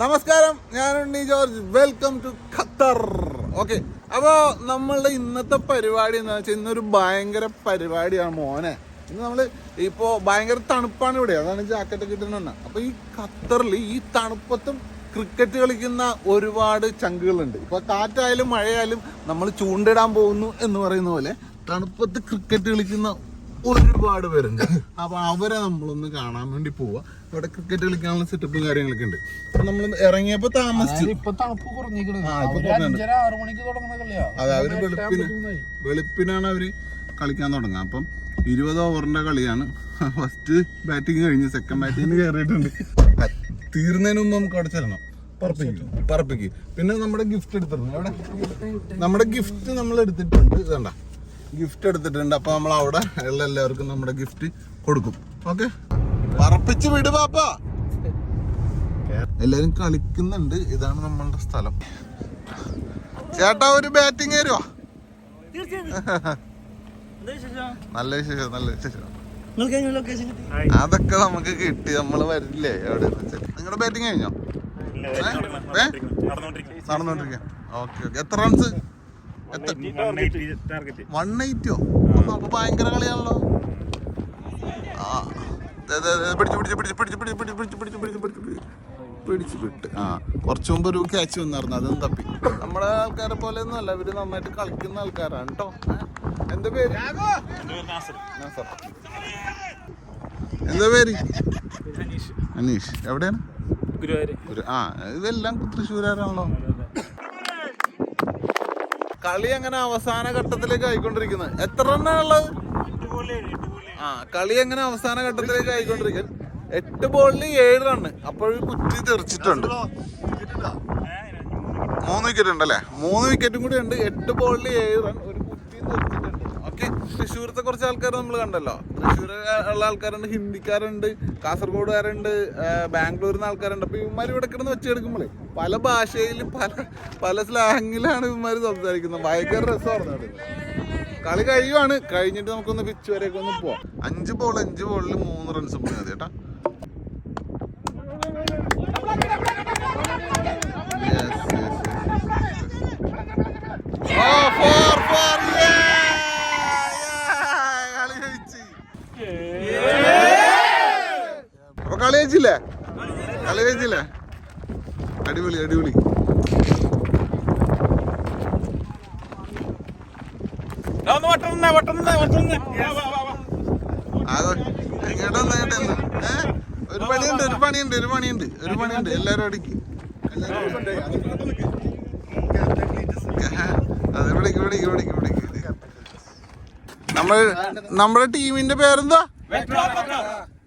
നമസ്കാരം ഞാൻ Unni George. Welcome to Qatar. Okay അപ്പോൾ നമ്മളുടെ ഇന്നത്തെ പരിപാടി എന്താ വെച്ചാൽ ഇന്നൊരു ഭയങ്കര പരിപാടിയാണ് മോനെ. ഇന്ന് നമ്മൾ ഇപ്പോൾ ഭയങ്കര തണുപ്പാണ് ഇവിടെ. അതാണ് ജാക്കറ്റ് കിട്ടുന്നത് അപ്പോൾ ഈ ഖത്തറിൽ ഈ തണുപ്പത്തും ക്രിക്കറ്റ് കളിക്കുന്ന ഒരുപാട് ചങ്കുകളുണ്ട്. ഇപ്പോൾ കാറ്റായാലും മഴയായാലും നമ്മൾ ചൂണ്ടിടാൻ പോകുന്നു എന്ന് പറയുന്ന പോലെ തണുപ്പത്ത് ക്രിക്കറ്റ് കളിക്കുന്ന ഒരുപാട് പേരുണ്ട്. അപ്പൊ അവരെ നമ്മളൊന്ന് കാണാൻ വേണ്ടി പോവാ. ഇവിടെ ക്രിക്കറ്റ് കളിക്കാനുള്ള സെറ്റപ്പും കാര്യങ്ങളൊക്കെ ഉണ്ട്. അപ്പൊ നമ്മൾ ഇറങ്ങിയപ്പോ താമസിച്ചു. ഇപ്പൊ തണുപ്പ് കുറഞ്ഞിക്കണ് ആ, ഇപ്പൊ അവർ അഞ്ചര ആറ് മണിക്ക് തുടങ്ങുന്ന അതെ അവർ വെളുപ്പിന് വെളുപ്പിനാണ് അവർ കളിക്കാൻ തുടങ്ങുക. അപ്പം ഇരുപത് ഓവറിന്റെ കളിയാണ്. ഫസ്റ്റ് ബാറ്റിംഗ് കഴിഞ്ഞ് സെക്കൻഡ് ബാറ്റിംഗ് കയറിയിട്ടുണ്ട് തീർന്നതിന് മുമ്പ് നമുക്ക് അവിടെ ചെല്ലണം. പറപ്പിക്കും. പറപ്പിക്കും. പിന്നെ നമ്മുടെ ഗിഫ്റ്റ് എടുത്തിട്ടുണ്ട്. അവിടെ നമ്മുടെ ഗിഫ്റ്റ് നമ്മൾ എടുത്തിട്ടുണ്ട് ഇതണ്ട. ഗിഫ്റ്റ് എടുത്തിട്ടുണ്ട്. അപ്പൊ നമ്മൾ അവിടെ ഉള്ള എല്ലാവർക്കും നമ്മുടെ ഗിഫ്റ്റ് കൊടുക്കും. ഓക്കെ പറപ്പിച്ച് വിട് പാപ്പാ. എല്ലാരും കളിക്കുന്നുണ്ട്. ഇതാണ് നമ്മളുടെ സ്ഥലം. ചേട്ടാ ഒരു ബാറ്റിംഗ് തരുമോ നല്ല വിശേഷം നല്ല വിശേഷം. അതൊക്കെ നമുക്ക് കിട്ടി. നമ്മൾ വരില്ലേ എവിടെ നിങ്ങളുടെ ബാറ്റിംഗ് കഴിഞ്ഞോ? ഏ? നടന്നോണ്ടിരിക്കുക. ഓക്കെ ഓക്കെ എത്ര റൺസ് വൺ എയ്റ്റിയോ അപ്പൊ ഭയങ്കര കളിയാണല്ലോ ആ ദേ, ദേ, പിടിച്ചു പിടിച്ചു പിടിച്ചു പിടിച്ചു പിടിച്ചു പിടിച്ചു പിടിച്ചു പിടിച്ചു പിടിച്ച് പിടിച്ച് പിടിച്ച് വിട്ട് ആ കുറച്ച് മുമ്പ് ഒരു ക്യാച്ച് വന്നായിരുന്നു അതും തപ്പി നമ്മുടെ ആൾക്കാരെ പോലെ ഒന്നും അല്ല ഇവർ നന്നായിട്ട് കളിക്കുന്ന ആൾക്കാരാണ് കേട്ടോ എന്താ പേര് നാസർ. എന്താ പേര് അനീഷ് എവിടെയാണ് ആ ഇതെല്ലാം തൃശ്ശൂരാണല്ലോ കളി എങ്ങനെ അവസാന ഘട്ടത്തിലേക്ക് ആയിക്കൊണ്ടിരിക്കുന്നത് എത്ര റണ്ണാണുള്ളത് ആ കളി എങ്ങനെ അവസാന ഘട്ടത്തിലേക്ക് ആയിക്കൊണ്ടിരിക്കുന്നത് എട്ട് ബോളിൽ ഏഴ് റണ്ണ്. അപ്പോഴും കുറ്റി തെറിച്ചിട്ടുണ്ട്. മൂന്ന് വിക്കറ്റ് ഉണ്ടല്ലേ? മൂന്ന് വിക്കറ്റും കൂടി ഉണ്ട്. എട്ട് ബോളിൽ ഏഴ് റൺ ഒരു കുറ്റിയും തെറിച്ചിട്ടുണ്ട് ഓക്കെ തൃശ്ശൂരത്തെ കുറച്ച് ആൾക്കാർ നമ്മൾ കണ്ടല്ലോ. തൃശ്ശൂർ ഉള്ള ആൾക്കാരുണ്ട് ഹിന്ദിക്കാരുണ്ട് കാസർഗോഡുകാരുണ്ട് ബാംഗ്ലൂരിൽ നിന്ന് ആൾക്കാരുണ്ട്. അപ്പൊ ഇവന്മാർ ഇവിടെ കിടന്ന് വെച്ചെടുക്കുമ്പോഴേ പല ഭാഷയിൽ പല പല സ്ലാങ്ങിലാണ് ഇവന്മാർ സംസാരിക്കുന്നത്. ഭയങ്കര അത്. കളി കഴിയുവാണ്. കഴിഞ്ഞിട്ട് നമുക്കൊന്ന് പിച്ച് വരെയൊക്കെ ഒന്ന് പോവാം. അഞ്ച് ബോൾ അഞ്ച് ബോളിൽ മൂന്ന് റൺസ് പോയി മതി കേട്ടാ. അപ്പൊ കളി കഴിച്ചില്ലേ കളി കഴിച്ചില്ലേ അടിപൊളി അടിപൊളി. ഒരു പണിയുണ്ട് ഒരു പണിയുണ്ട് ഒരു പണിയുണ്ട് ഒരു പണിയുണ്ട്. എല്ലാരും അടിക്കും. അതെ വിളിക്കും വിളിക്കും വിളിക്കും നമ്മൾ നമ്മുടെ ടീമിന്റെ പേരെന്താ?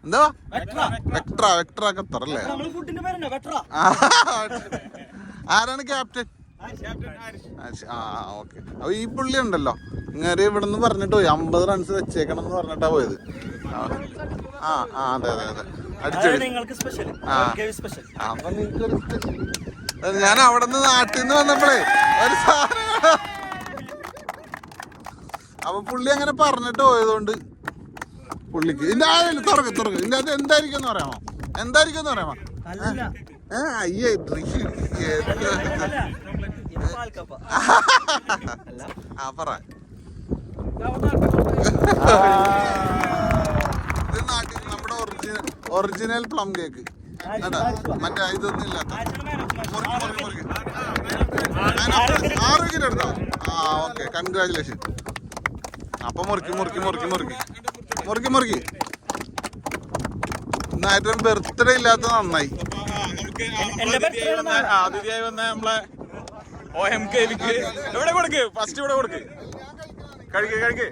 എന്താ? വെക്ട്ര വെക്ട്ര. ഖത്തർ അല്ലേ? ആരാണ് ക്യാപ്റ്റൻ? ആ ഓക്കെ. അപ്പൊ ഈ പുള്ളി ഉണ്ടല്ലോ. ഇങ്ങനെ ഇവിടെ നിന്ന് പറഞ്ഞിട്ട് പോയി അമ്പത് റൺസ് വെച്ചേക്കണം എന്ന് പറഞ്ഞിട്ടാ പോയത്. ആ. ആ അതെ അതെ അതെ. അടിച്ചടി ആ. അപ്പൊ നിങ്ങൾക്ക് ഞാൻ അവിടെ നിന്ന് നാട്ടിൽ നിന്ന് വന്നപ്പോഴേ ഒരു സാധനം അപ്പൊ പുള്ളി അങ്ങനെ പറഞ്ഞിട്ട് പോയതുകൊണ്ട് പുള്ളിക്ക് ആയില്ല തുറക്ക് തുറക്ക്. ഇതിന്റെ അത് എന്തായിരിക്കും എന്ന് പറയാമോ? എന്തായിരിക്കും എന്ന് പറയാമോ? ഏ അയ്യേ ഡ്രിങ്ക് ആ പറ. ഇത് നാട്ടിൽ നമ്മുടെ ഒറിജിനൽ ഒറിജിനൽ പ്ലം കേക്ക് മറ്റേ ഇതൊന്നും ഇല്ലാത്ത ആറ് വിക്കറ്റ് എടുത്തോ? ആ ഓക്കെ. കൺഗ്രാചുലേഷൻ അപ്പൊ മുറുക്കി മുറുക്കി മുറുക്കി മുറുക്കി. മുറുക്കി മുറുക്കി. ഇന്നായിട്ടും ബർത്ത്ഡേ ഇല്ലാത്ത നന്നായി. ആതിഥിയായി വന്ന നമ്മളെ ഓ എം കെ വിക്ക് എവിടെ കൊടുക്ക്? ഫസ്റ്റ് ഇവിടെ കൊടുക്ക്. കഴിക്ക് കഴിക്ക്.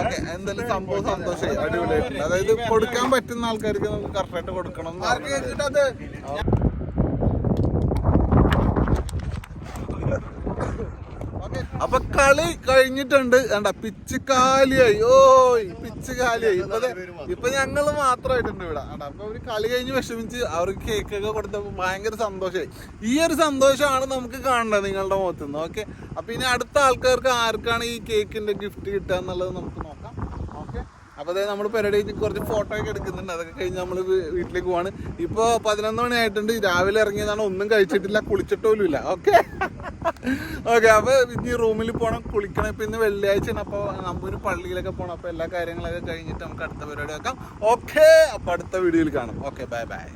ഓക്കെ എന്തായാലും സംഭവം സന്തോഷമായി. അടിപൊളിയായിട്ടുണ്ട്. അതായത് കൊടുക്കാൻ പറ്റുന്ന ആൾക്കാർക്ക് നമുക്ക് കറക്റ്റായിട്ട് കൊടുക്കണം എന്ന് പറഞ്ഞിട്ട്. അപ്പൊ കളി കഴിഞ്ഞിട്ടുണ്ട്. കണ്ട പിച്ച് കാലിയായി. ഓ പിച്ച് കാലിയായി. ഇപ്പൊ ഇപ്പൊ ഞങ്ങൾ മാത്രമായിട്ടുണ്ട് ഇവിടെ. അപ്പൊ അവർ കളി കഴിഞ്ഞ് വിഷമിച്ച് അവർക്ക് കേക്കൊക്കെ കൊടുത്തപ്പോ ഭയങ്കര സന്തോഷമായി ഈ ഒരു സന്തോഷമാണ് നമുക്ക് കാണേണ്ടത് നിങ്ങളുടെ മുഖത്ത് നിന്ന് ഓക്കെ? അപ്പൊ ഇനി അടുത്ത ആൾക്കാർക്ക് ആർക്കാണ് ഈ കേക്കിന്റെ ഗിഫ്റ്റ് കിട്ടുക എന്നുള്ളത് നമുക്ക് നോക്കാം. ഓക്കെ? അപ്പൊ അതായത് നമ്മൾ പരിപാടി കുറച്ച് ഫോട്ടോ ഒക്കെ എടുക്കുന്നുണ്ട്. അതൊക്കെ കഴിഞ്ഞ് നമ്മൾ വീട്ടിലേക്ക് പോവാണ്. ഇപ്പൊ പതിനൊന്ന് മണി ആയിട്ടുണ്ട്. രാവിലെ ഇറങ്ങിയതാണ്. ഒന്നും കഴിച്ചിട്ടില്ല കുളിച്ചിട്ടോലും ഇല്ല. ഓക്കെ? ഓക്കെ അപ്പൊ ഇനി റൂമിൽ പോകണം കുളിക്കണം. ഇപ്പൊ ഇന്ന് വെള്ളിയാഴ്ചയാണ് അപ്പൊ നമ്മൊരു പള്ളിയിലൊക്കെ പോണം. അപ്പൊ എല്ലാ കാര്യങ്ങളൊക്കെ കഴിഞ്ഞിട്ട് നമുക്ക് അടുത്ത പരിപാടി വെക്കാം. ഓക്കെ അപ്പൊ അടുത്ത വീഡിയോയിൽ കാണാം. Okay bye bye